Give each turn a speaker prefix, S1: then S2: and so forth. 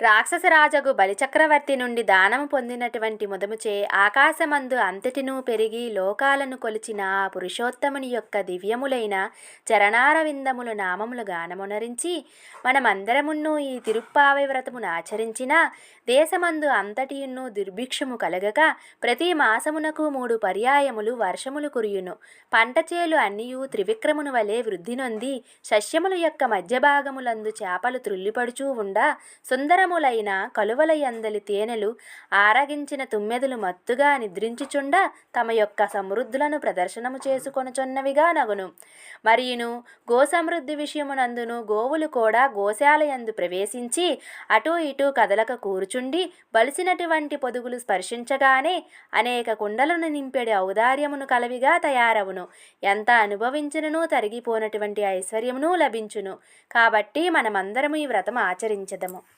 S1: రాక్షసరాజగు బలిచక్రవర్తి నుండి దానము పొందినటువంటి ముదముచే ఆకాశమందు అంతటినూ పెరిగి లోకాలను కొలిచిన ఆ పురుషోత్తముని యొక్క దివ్యములైన చరణారవిందములు నామములు గానమునరించి మనమందరమును ఈ తిరుప్పావై వ్రతమును ఆచరించిన దేశమందు అంతటియును దుర్భిక్షము కలగక ప్రతి మాసమునకు మూడు పర్యాయములు వర్షములు కురియును. పంట చేలు అన్నియు త్రివిక్రమును వలె వృద్ధి నొంది సస్యముల యొక్క మధ్య భాగములందు చేపలు త్రుల్లిపడుచూ ఉండా సుందరములైన కలువలయందలి తేనెలు ఆరగించిన తుమ్మెదలు మత్తుగా నిద్రించుచుండ తమ యొక్క సమృద్ధులను ప్రదర్శనము చేసుకొనుచున్నవిగా నగును. మరియును గోసమృద్ధి విషయమునందును గోవులు కూడా గోశాలయందు ప్రవేశించి అటూ ఇటూ కదలక కూర్చుండి బలిసినటువంటి పొదుగులు స్పర్శించగానే అనేక కుండలను నింపెడి ఔదార్యమును కలవిగా తయారవును. ఎంత అనుభవించినను తరిగిపోనటువంటి ఐశ్వర్యమును లభించును. కాబట్టి మనమందరము ఈ వ్రతం ఆచరించదము.